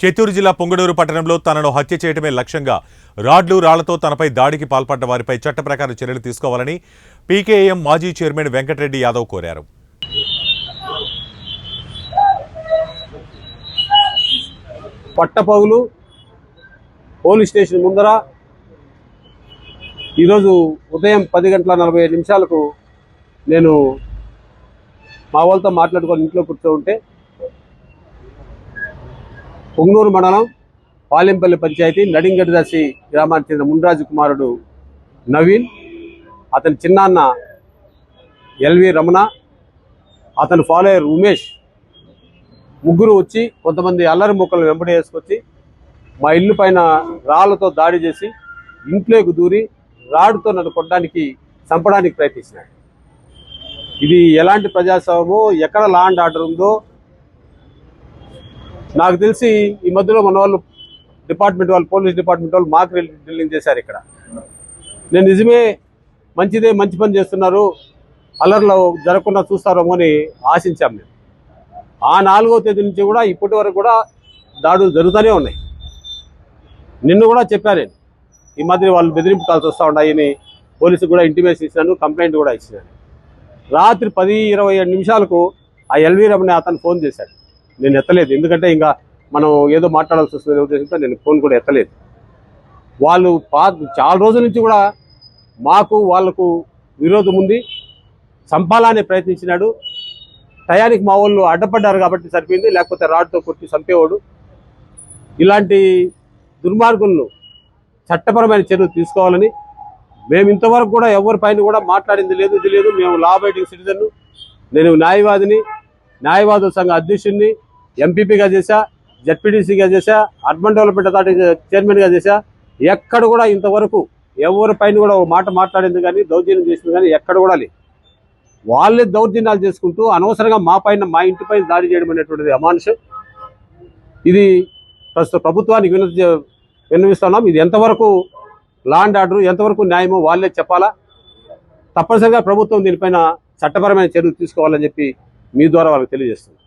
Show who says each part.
Speaker 1: చిత్తూరు జిల్లా పొంగడూరు పట్టణంలో తనను హత్య చేయడమే లక్ష్యంగా రాడ్లు రాళ్ళతో తనపై దాడికి పాల్పడ్డ వారిపై చట్ట ప్రకారం చర్యలు తీసుకోవాలని పీకేఎం మాజీ చైర్మన్ వెంకటరెడ్డి యాదవ్ కోరారు.
Speaker 2: పట్టపగులు పోలీస్ స్టేషన్ ముందర ఈరోజు ఉదయం పది గంటల నలభై ఐదు నిమిషాలకు నేను మా వాళ్ళతో మాట్లాడుకొని ఇంట్లో కూర్చో ఉంటే పొంగూరు మండలం పాలెంపల్లి పంచాయతీ నడింగడిదాసి గ్రామానికి చెందిన మున్రాజు కుమారుడు నవీన్ అతని చిన్నాన్న ఎల్వి రమణ అతని ఫాలోయర్ ఉమేష్ ముగ్గురు వచ్చి కొంతమంది అల్లరి మొక్కలు వెంబడి వేసుకొచ్చి మా ఇల్లు పైన రాళ్ళతో దాడి చేసి ఇంట్లోకి దూరి రాడుతో నన్ను కొట్టడానికి చంపడానికి ప్రయత్నించినాడు. ఇది ఎలాంటి ప్రజాస్వామ్యమో ఎక్కడ లా అండ్ ఆర్డర్ ఉందో నాకు తెలిసి ఈ మధ్యలో మన వాళ్ళు డిపార్ట్మెంట్ వాళ్ళు పోలీస్ డిపార్ట్మెంట్ వాళ్ళు మాకు డ్రిల్లింగ్ చేశారు ఇక్కడ. నేను నిజమే మంచిదే మంచి పని చేస్తున్నారు. అల్లర్లు జరగకుండా చూస్తారేమో అని ఆశించాం మేము. ఆ నాలుగో తేదీ నుంచి కూడా ఇప్పటి వరకు కూడా దాడులు జరుగుతూనే ఉన్నాయి. నిన్ను కూడా చెప్పాను నేను. ఈ మధ్య వాళ్ళు బెదిరింపుతాల్సి వస్తూ ఉన్నాయని పోలీసుకు కూడా ఇంటిమేషన్ ఇచ్చినాను కంప్లైంట్ కూడా ఇచ్చినాను రాత్రి పది ఇరవై ఏడు నిమిషాలకు ఆ ఎల్వీ రమణ అతను ఫోన్ చేశాడు. నేను ఎత్తలేదు. ఎందుకంటే ఇంకా మనం ఏదో మాట్లాడాల్సి వస్తుంది ఉద్దేశంతో నేను ఫోన్ కూడా ఎత్తలేదు. వాళ్ళు పా చాలా రోజుల నుంచి కూడా మాకు వాళ్ళకు విరోధం ఉంది. చంపాలని ప్రయత్నించినాడు. టయానికి మా వాళ్ళు అడ్డపడ్డారు కాబట్టి సరిపోయింది. లేకపోతే రాడ్తో కొట్టి చంపేవాడు. ఇలాంటి దుర్మార్గులను చట్టపరమైన చర్యలు తీసుకోవాలని మేము ఇంతవరకు కూడా ఎవరి పైన కూడా మాట్లాడింది లేదు ఇది లేదు. మేము లా అబైడింగ్ సిటిజన్ నేను న్యాయవాదిని న్యాయవాదుల సంఘ అధ్యక్షుడిని ఎంపీపీగా చేశా జడ్పీటీసీగా చేశా అర్బన్ డెవలప్మెంట్ అథారిటీ చైర్మన్గా చేశా. ఎక్కడ కూడా ఇంతవరకు ఎవరి పైన కూడా ఒక మాట మాట్లాడింది కానీ దౌర్జన్యం చేసింది కానీ ఎక్కడ కూడా లేదు. వాళ్ళే దౌర్జన్యాలు చేసుకుంటూ అనవసరంగా మా పైన మా ఇంటిపైన దాడి చేయడం అనేటువంటిది అమానుషం. ఇది ప్రస్తుత ప్రభుత్వానికి వినతి విన్నవిస్తున్నాం. ఇది ఎంతవరకు లాండ్ ఆర్డర్ ఎంతవరకు న్యాయమో వాళ్ళే చెప్పాలా? తప్పనిసరిగా ప్రభుత్వం దీనిపైన చట్టపరమైన చర్యలు తీసుకోవాలని చెప్పి మీ ద్వారా వాళ్ళకి తెలియజేస్తుంది